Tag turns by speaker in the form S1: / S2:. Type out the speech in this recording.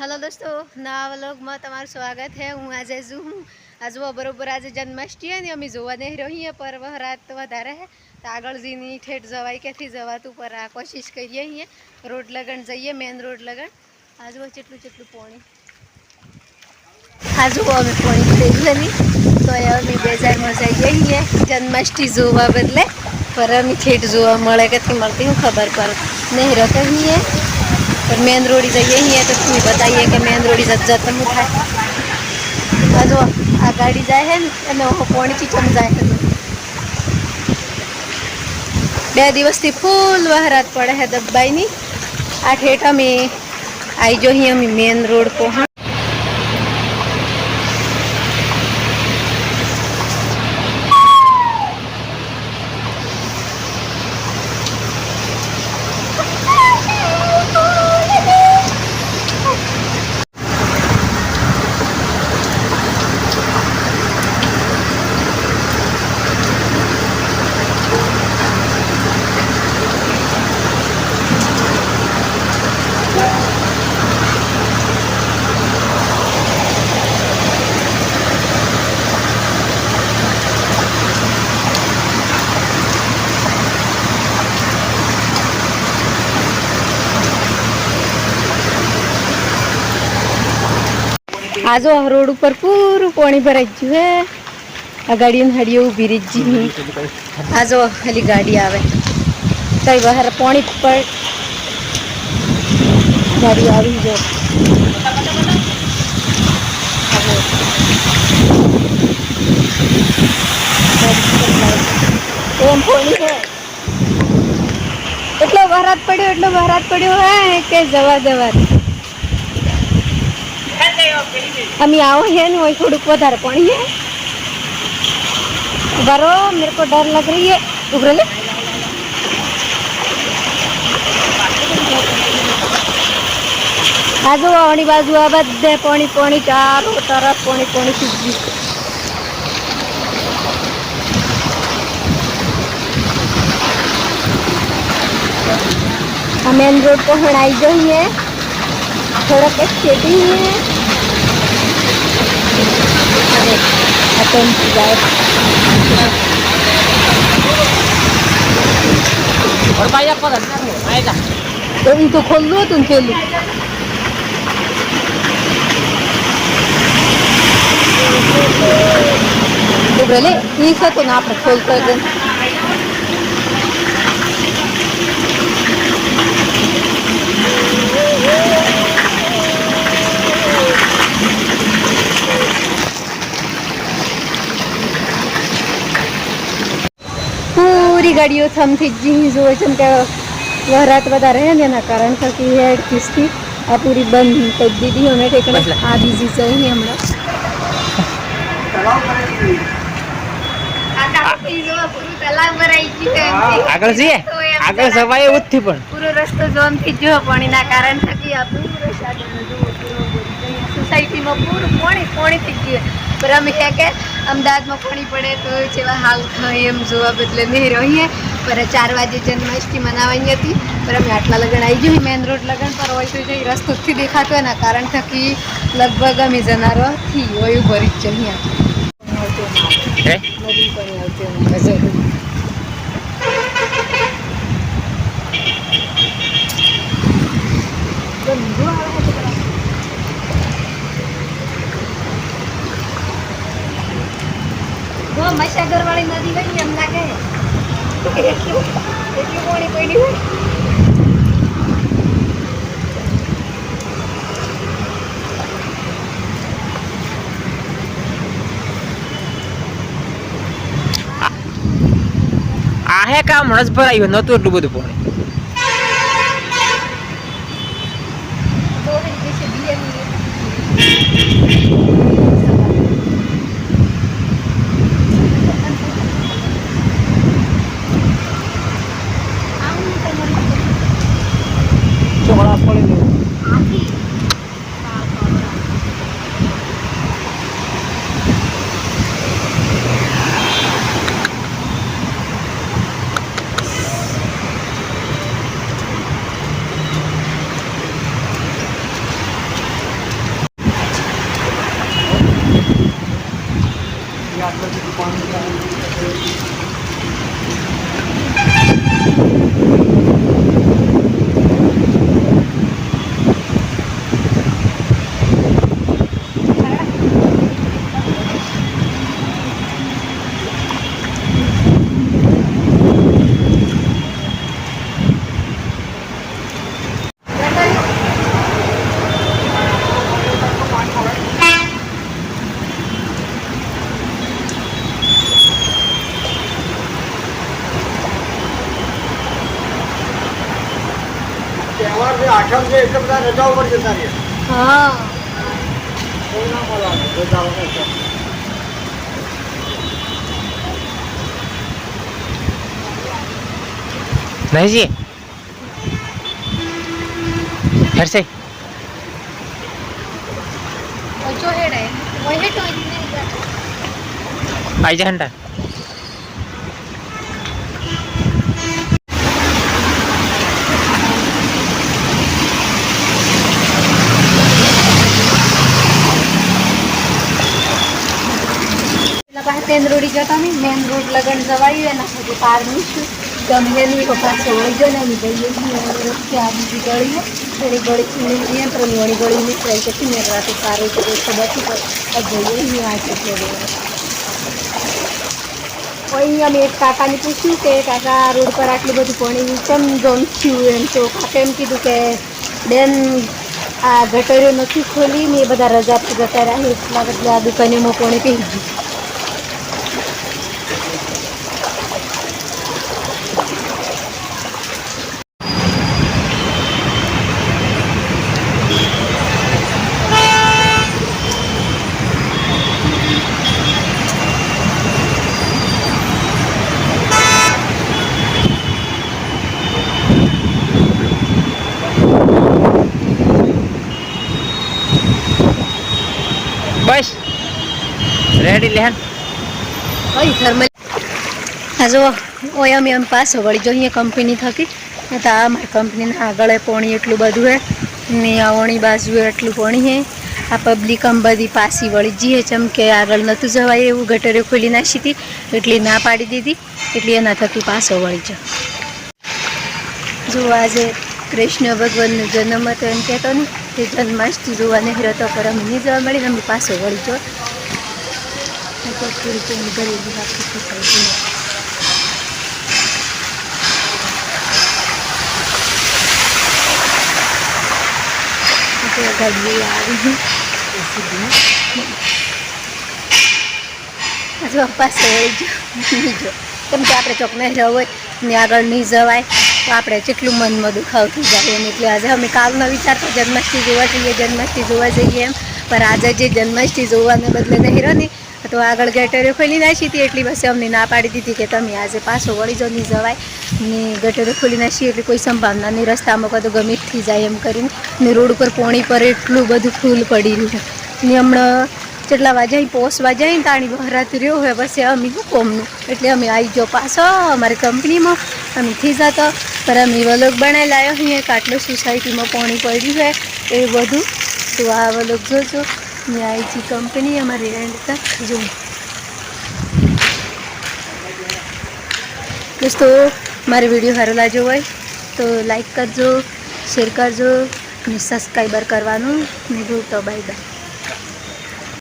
S1: Hello દોસ્તો, નવા વ્લોગમાં તમારું સ્વાગત છે. હું આજે હું. આ જુઓ બરોબર આજે જન્માષ્ટમી અને અમે જોવા નહીં રહીએ પર રાત વધારે હે તો આગળ જીની ઠેઠ જવાય ક્યાંથી જવાતું પર આ કોશિશ કરીએ અહીંયા. રોડ લગન જઈએ મેન રોડ લગન. આ જુઓ કેટલું કેટલું પોણી. આ જુઓ અમે પોણી નહીં તો અમે બેજારમાં જઈએ અહીંયા. જન્માષ્ટમી જોવા બદલે. પર અમે ઠેઠ જોવા મળે કે મળતી, હું ખબર પર નહીં રહે અહીંયા. पर मेन रोड जइए ही है तो तुम्हें बताइए कि मेन रोड जत जत हम उठाए આ જો આ ગાડી જાય છે ને અને ઓહો પોણી ચીચમ જાય છે બે દિવસથી ફૂલ વહરાત પડે છે દબ્બાઈની આ ઠેઠ અમે આવી જો અહીં અમે મેન રોડ પહોંચ આ જો રોડ ઉપર પૂરું પાણી ભરાઈ ગયું હે આ ગાડીઓ હાડીઓ ઊભી રહી ગઈ આ જો ખાલી ગાડી આવે કઈ બહાર પાણી પર ગાડી આવી જાય એમ પોણી એટલો વરાત પડ્યો એટલો વરાત પડ્યો હે કે જવા જવા અમે आओ है ना वही थोड़ी વધારે પાણી है बरो मेरे को डर लग रही है उभर ले આજુ આવણી બાજુ આ બધે પાણી પાણી ચારો તરફ પાણી પાણી થઈ ગયું આ મેન રોડ પર હણાઈ જોઈએ થોડોક એક ખેતી
S2: त्यांची गाय तरी
S1: तो खोललो होतून केली उघडले इसतो ना आपण खोलतो પૂરી ગાડીઓ થમથી જ જોવે છે કે વરાત વધારે હે ને એના કારણ થકી હેડ કિસ્તી આ પૂરી બંધ કરી દીધી. અમે ઠેકડે આ બીજી છે ને હમણાં.
S2: આગળ જઈએ? આગળ સવાય એવું જ પણ.
S1: પૂરો રસ્તો જોનથી જો પાણીના કારણ થકી આ પૂરો. સોસાયટીમાં પૂરું પાણી પાણી થઈ ગયું. કહે કે અમદાવાદમાં પાણી પડે તો જેવા હાલ થાય એમ જોવા બદલે નહીં રહીએ પર ચાર વાગે જન્માષ્ટમી મનાવાની હતી. પર અમે આટલા લગન આવી ગયું. મેન રોડ લગન પર હોય તો જે રસ્તો જ દેખાતો એના કારણ થકી લગભગ અમે જનારો થી હોય ભરી જ અહીંયા.
S2: હે?
S1: નદી પણ આવતી નજર જો મહીસાગર વાળી નદી હોય ને એમ લાગે. એટલું પાણી પડ્યું હોય.
S2: આ હે કામ હણસ ભરાયું નતું એટલું બધું પાણી.
S1: કે આટલું બધું પાણી
S2: સવાર છે
S3: આઠમ છે એટલે બધા રજા ઉપર જતા રહ્યા
S1: હા.
S3: કોના મળવાનું
S1: જા હંડા. તેંદરોડી જતા નહીં મેન રોડ લગન જવાયું, એના સુધી પાર નીશું ગમે નહીં પપ્પા છોડી જો ને નીકળીએ છીએ આ બીજી ગળીએ થોડી ગળી છીણી લઈએ ગળી નીકળાઈ જતી મેં રાતે સારું કરે ખબર છે જઈએ નહીં આ છે અહીં અમે એક કાકાને પૂછ્યું કે, કાકા રોડ પર આટલું બધું પાણી કેમ જમ થયું એમ તો કાકા એમ કીધું કે, બેન, આ ગટરીઓ નથી ખોલી ને એ બધા રજા જતા રહ્યા એટલા બધા દુકાનોમાં પાણી પી ગયું
S2: રેડી લેન
S1: ઓય થર્મલ હા જો ઓય, અમે વળી જો અહીંયા કંપની થકી. તો આ મારી કંપનીના આગળ પોણી એટલું બધું હે. ને આ બાજુ એટલું પોણી હે. આ પબ્લિક આમ બધી પાસી વળી જઈએ જેમ કે આગળ નહોતું જવાય એવું ગટરે ખોલી નાખી હતી. એટલે ના પાડી દીધી. એટલે એના થકી પાસો વળી જો. જો આજે કૃષ્ણ ભગવાનનો જન્મ હતો એમ કહેતો ને. તે જન્માષ્ટમી જોવાને હિરતો પર અમે નહીં જવા મળી અમે પાસો વળી જો. મેં તો થોડી થોડી ગરીબી સોસાયટીમાં એટલે ગાડી આવી હજુ વળી જો કેમ કે આપણે ચોકને જવું હોય ને આગળ નહીં જવાય તો આપણે કેટલું મનમાં દુખાવતું જાય એમ એટલે આજે અમે કાલનો વિચાર તો જન્માષ્ટમી જોવા જઈએ જન્માષ્ટમી જોવા જઈએ એમ પણ આજે જે જન્માષ્ટમી જોવાને બદલે નહીં રહ્યો તો આગળ ગટરે ખોલી નાખી હતી, એટલી પાસે અમને ના પાડી દીધી કે તમે આજે પાછો વળી જો નહીં જવાય. ને ગટરે ખોલી નાખી એટલે કોઈ સંભાવના નહીં. રસ્તામાં કાં તો ગમે થઈ જાય એમ કરીને. ને રોડ ઉપર પોણી પર એટલું બધું ફૂલ પડી રહ્યું ને હમણાં જેટલા વાજાઈ પોસ ને તાણી બહારાત રહ્યો હોય, પછી અમે શું એટલે અમે આવી ગયો પાછો અમારી કંપનીમાં. અમે થઈ જતો. પર અમે વલોગ બનાવી લાવ્યો અહીંયા કાટલો સોસાયટીમાં પાણી પડ્યું છે, એ બધું. તો આ વલોગ જોજો. આવી છે કંપની અમારી એન્ડ તક જો. દોસ્તો, મારે વીડિયો સારો લાગ્યો હોય તો લાઈક કરજો શેર કરજો અને સબસ્ક્રાઈબર કરવાનું ને ભૂલતો. Bye bye